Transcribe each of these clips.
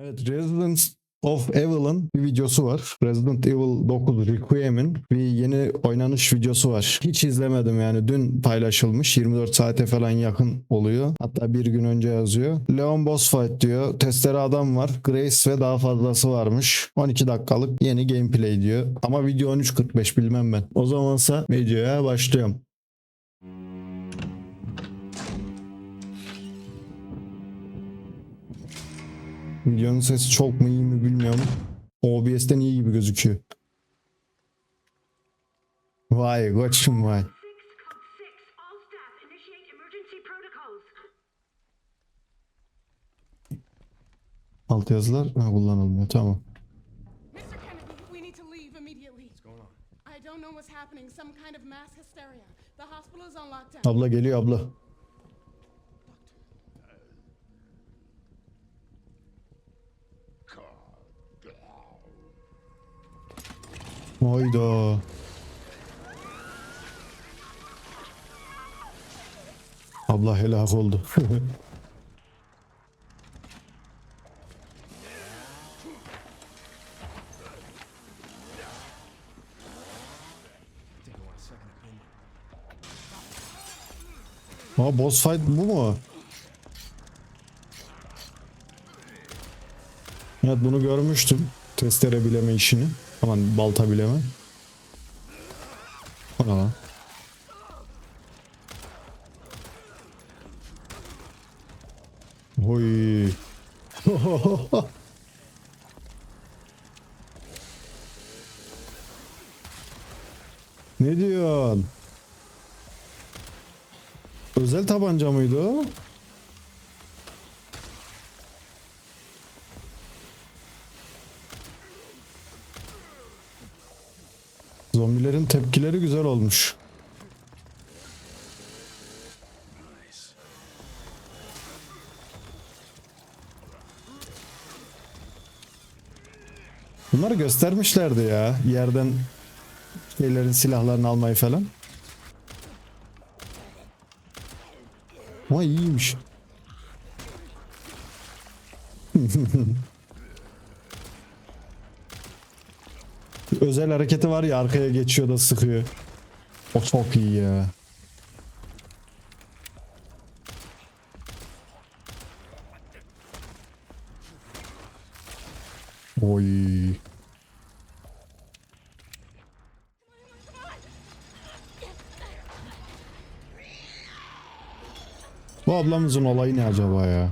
Evet Resident of Evil'ın bir videosu var. Resident Evil 9 Requiem'in bir yeni oynanış videosu var. Hiç izlemedim yani dün paylaşılmış 24 saate falan yakın oluyor. Hatta bir gün önce yazıyor. Leon Boss Fight diyor. Testere adam var. Grace ve daha fazlası varmış. 12 dakikalık yeni gameplay diyor. Ama video 13.45 bilmem ben. O zamansa videoya başlıyorum. Videonun sesi çok mu iyi mi bilmiyorum. OBS'ten iyi gibi gözüküyor. Vay koçum vay. Six code six. All staff initiate emergency protocols. Alt yazılar ha, kullanılmıyor tamam. Mr. Kennedy, we need to leave immediately. What's going on? I don't know what's happening. Some kind of mass hysteria. The hospital is on lockdown. Abla geliyor abla. Hayda. Abla helak oldu. Ha boss fight bu mu? Evet bunu görmüştüm. Testere bileme işini. Aman balta bileme. O ne lan? Oy. ne diyorsun? Özel tabanca mıydı o? Zombilerin tepkileri güzel olmuş. Bunları göstermişlerdi ya. Yerden şeylerin silahlarını almayı falan. Ama iyiymiş. Özel hareketi var ya arkaya geçiyor da sıkıyor. O çok iyi ya. Oy. Bu ablamızın olayı ne acaba ya?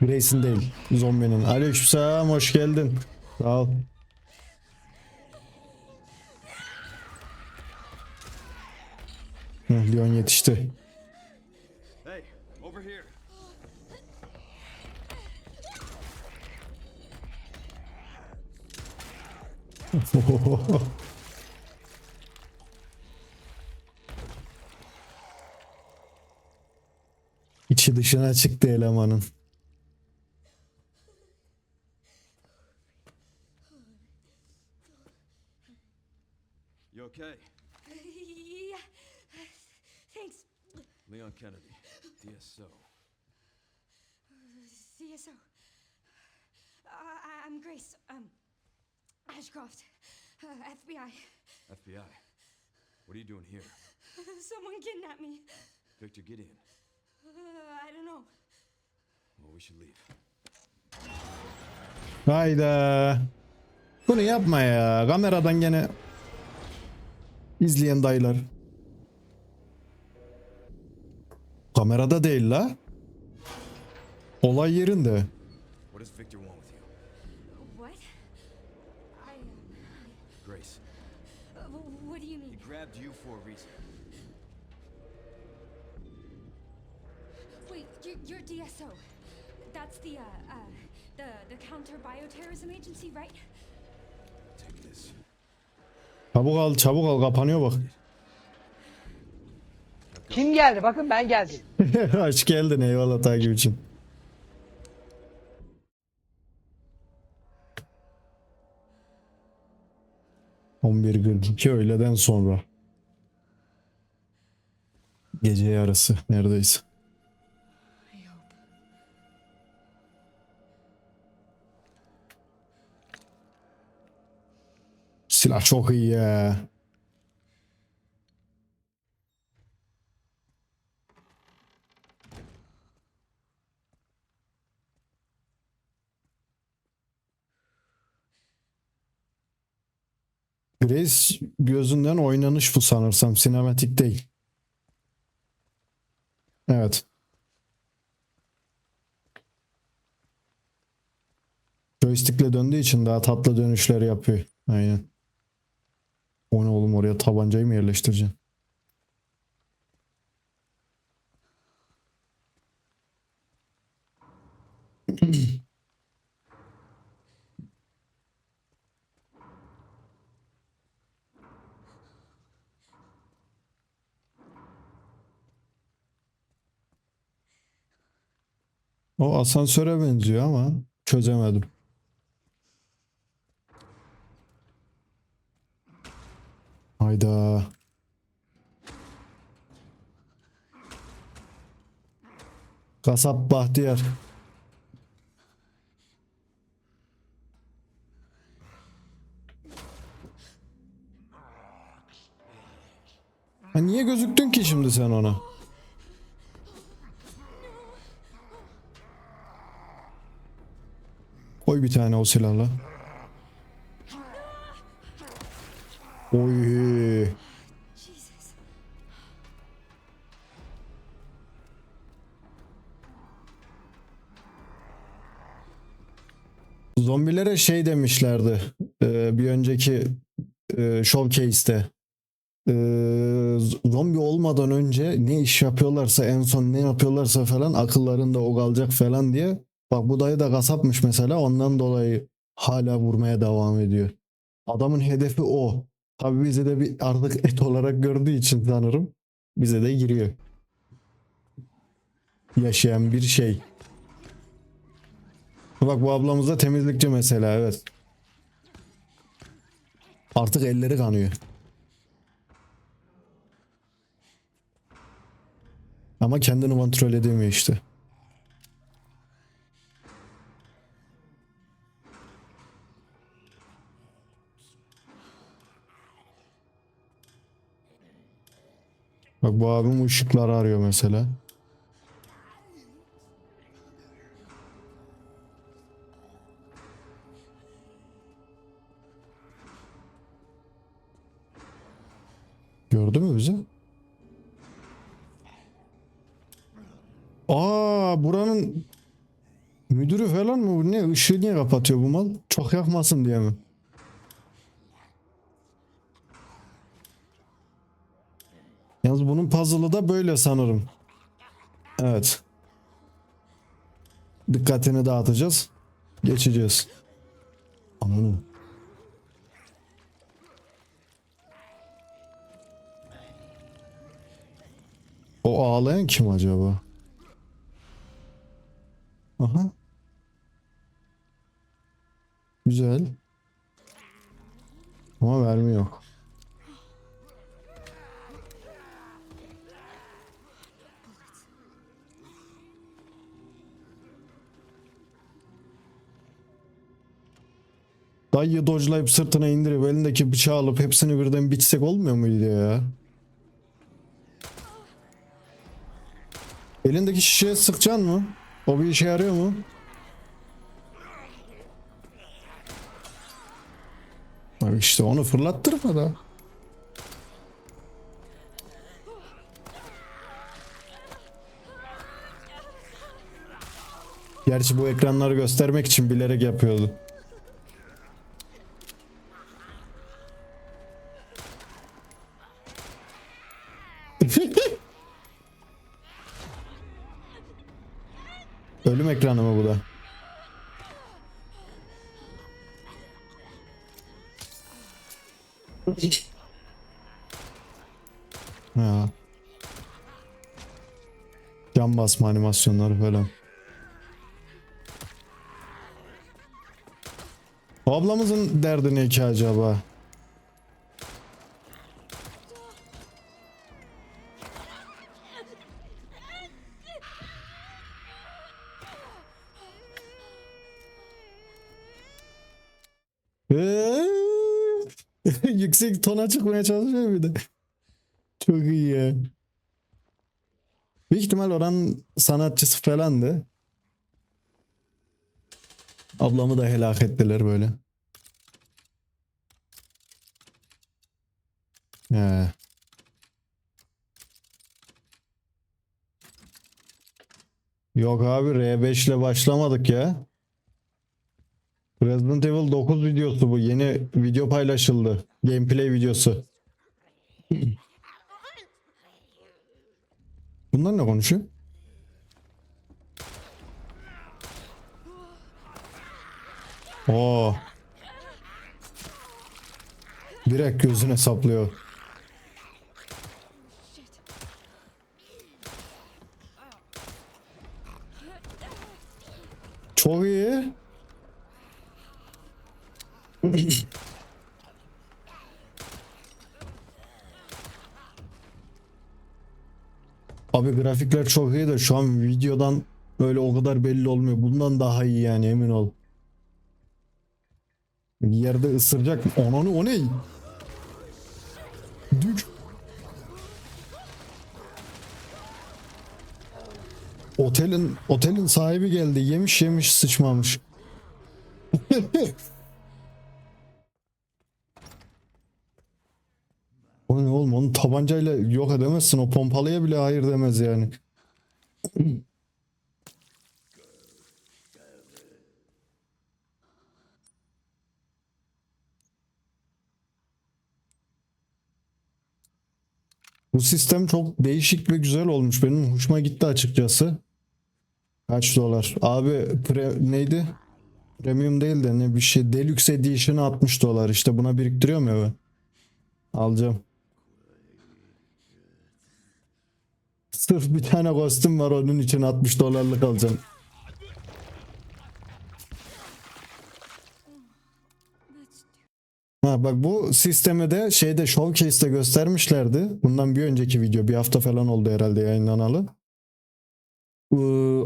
Grace'in değil, zombinin. Aleykümselam, hoş geldin. Sağ ol. Hı, Leon yetişti. İçi dışına çıktı elemanın. You okay? Leon Kennedy, DSO. CSO. Uh, I- I'm Grace. Um, Ashcroft. Uh, FBI. FBI. What are you doing here? Someone kidnapped me. Victor Gideon. Uh, I don't know. Well, we should leave. Hayda. Bunu yapma ya. Kameradan gene izleyen dayılar. Kamerada değil la. Olay yerinde. What does Victor want with you? What? I. Grace, Uh, wh- what do you he mean? grabbed you for a reason. Wait, you're, you're DSO. That's the uh, uh, the the counter bioterrorism agency, right? Take this. Çabuk al çabuk al kapanıyor bak. Kim geldi? Bakın ben geldim. Hoş geldin eyvallah takipçim. On bir iki öğleden sonra. Gece yarısı neredeyiz? Silah çok iyi. Grace gözünden oynanış bu sanırsam. Sinematik değil. Evet. Joystick'le döndüğü için daha tatlı dönüşler yapıyor. Aynen. O ne oğlum oraya tabancayı mı yerleştireceksin? O asansöre benziyor ama çözemedim. Hayda. Kasap Bahtiyar. Ha niye gözüktün ki şimdi sen ona? Koy bir tane o silahla. Oy. Zombilere şey demişlerdi e, bir önceki e, showcase'te. E, zombi olmadan önce ne iş yapıyorlarsa en son ne yapıyorlarsa falan akıllarında o kalacak falan diye. Bak bu dayı da kasapmış mesela ondan dolayı hala vurmaya devam ediyor. Adamın hedefi o. Tabii bizi de bir artık et olarak gördüğü için sanırım bize de giriyor. Yaşayan bir şey. Bak bu ablamız da temizlikçi mesela evet. Artık elleri kanıyor. Ama kendini kontrol edemiyor işte. Bak bu abim ışıkları arıyor mesela. Gördü mü bizi? Aa buranın müdürü falan mı? Ne ışığı niye kapatıyor bu mal? Çok yakmasın diye mi? Yalnız bunun puzzle'ı da böyle sanırım. Evet. Dikkatini dağıtacağız. Geçeceğiz. Ananı. O ağlayan kim acaba? Aha. Güzel. Ama vermi Dayıyı dodge'layıp sırtına indirip elindeki bıçağı alıp hepsini birden biçsek olmuyor muydu ya? Elindeki şişeye sıkacaksın mı? O bir işe yarıyor mu? Bak işte onu fırlattırma da. Gerçi bu ekranları göstermek için bilerek yapıyordu. Ya. Cam basma animasyonları falan. Ablamızın derdi ne ki acaba? yüksek tona çıkmaya çalışıyor bir de. Çok iyi ya. Büyük ihtimal oranın sanatçısı falandı. Ablamı da helak ettiler böyle. He. Yok abi R5 ile başlamadık ya. Resident Evil 9 videosu bu. Yeni video paylaşıldı. Gameplay videosu. Bunlar ne konuşuyor? Oo. Direkt gözüne saplıyor. Çok iyi. Abi grafikler çok iyi de şu an videodan böyle o kadar belli olmuyor. Bundan daha iyi yani emin ol. Bir yerde ısıracak. Ananı o ne? Dük. Otelin otelin sahibi geldi. Yemiş yemiş sıçmamış. oğlum onu tabancayla yok edemezsin. O pompalıya bile hayır demez yani. Bu sistem çok değişik ve güzel olmuş. Benim hoşuma gitti açıkçası. Kaç dolar? Abi pre- neydi? Premium değil de ne bir şey. Deluxe Edition'ı 60 dolar. İşte buna biriktiriyorum ya ben. Alacağım. Sırf bir tane kostüm var onun için 60 dolarlık alacağım. Ha bak bu sistemi de şeyde showcase'te göstermişlerdi. Bundan bir önceki video bir hafta falan oldu herhalde yayınlanalı. Ee,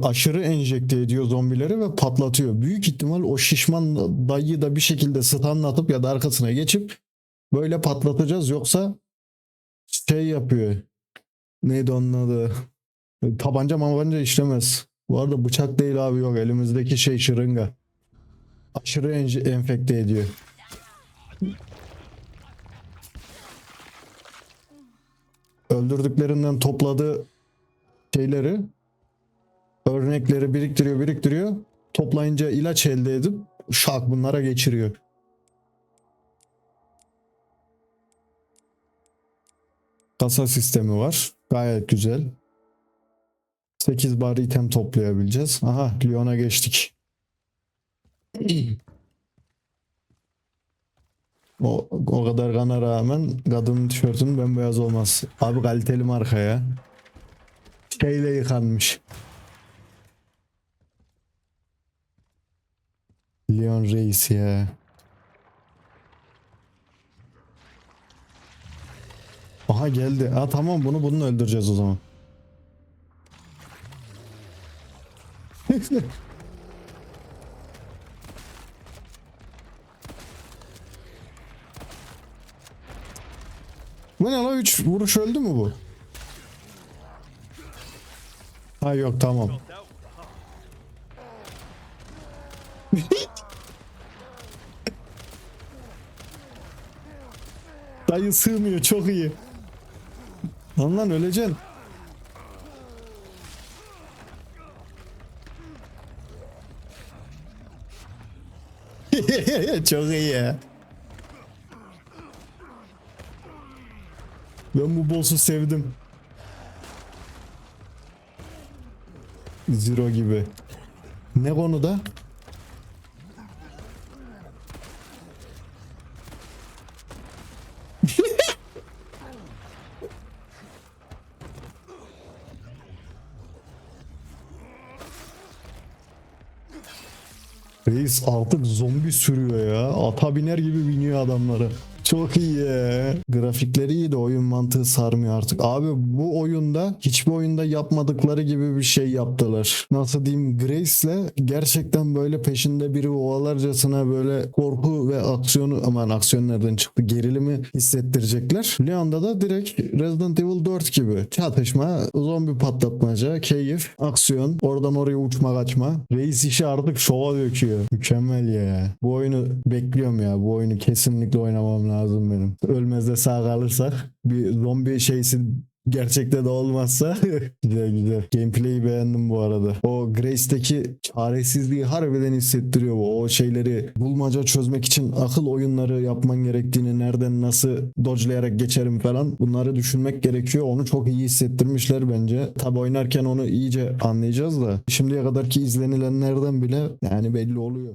aşırı enjekte ediyor zombileri ve patlatıyor. Büyük ihtimal o şişman dayıyı da bir şekilde stunlatıp ya da arkasına geçip böyle patlatacağız yoksa şey yapıyor. Neydi onun adı? Tabanca mabanca işlemez. Bu arada bıçak değil abi yok. Elimizdeki şey şırınga. Aşırı enje- enfekte ediyor. Öldürdüklerinden topladığı şeyleri örnekleri biriktiriyor biriktiriyor. Toplayınca ilaç elde edip şak bunlara geçiriyor. Kasa sistemi var. Gayet güzel. 8 bar item toplayabileceğiz. Aha Lyon'a geçtik. O, o kadar kana rağmen kadının tişörtünün bembeyaz olmaz. Abi kaliteli marka ya. Şeyle yıkanmış. Leon Reis ya. Aha geldi. Ha tamam bunu bununla öldüreceğiz o zaman. Bu ne lan 3 vuruş öldü mü bu? Ha yok tamam. Dayı sığmıyor çok iyi. Lan lan öleceksin. çok iyi. Ben bu boss'u sevdim. Zero gibi. Ne konuda? Reis artık zombi sürüyor ya. Ata biner gibi biniyor adamları. Çok iyi. Grafikleri iyi de oyun mantığı sarmıyor artık. Abi bu oyunda hiçbir oyunda yapmadıkları gibi bir şey yaptılar. Nasıl diyeyim Grace'le gerçekten böyle peşinde biri ovalarcasına böyle korku ve aksiyonu aman aksiyon nereden çıktı gerilimi hissettirecekler. Leon'da da direkt Resident Evil 4 gibi çatışma, zombi patlatmaca, keyif, aksiyon, oradan oraya uçma kaçma. Reis işi artık şova döküyor. Mükemmel ya. Bu oyunu bekliyorum ya. Bu oyunu kesinlikle oynamam lazım benim. Ölmez de sağ kalırsak bir zombi şeysi Gerçekte de olmazsa güzel güzel. Gameplay'i beğendim bu arada. O Grace'deki çaresizliği harbiden hissettiriyor. O şeyleri bulmaca çözmek için akıl oyunları yapman gerektiğini, nereden nasıl dodge'layarak geçerim falan bunları düşünmek gerekiyor. Onu çok iyi hissettirmişler bence. Tabi oynarken onu iyice anlayacağız da şimdiye kadarki izlenilenlerden bile yani belli oluyor.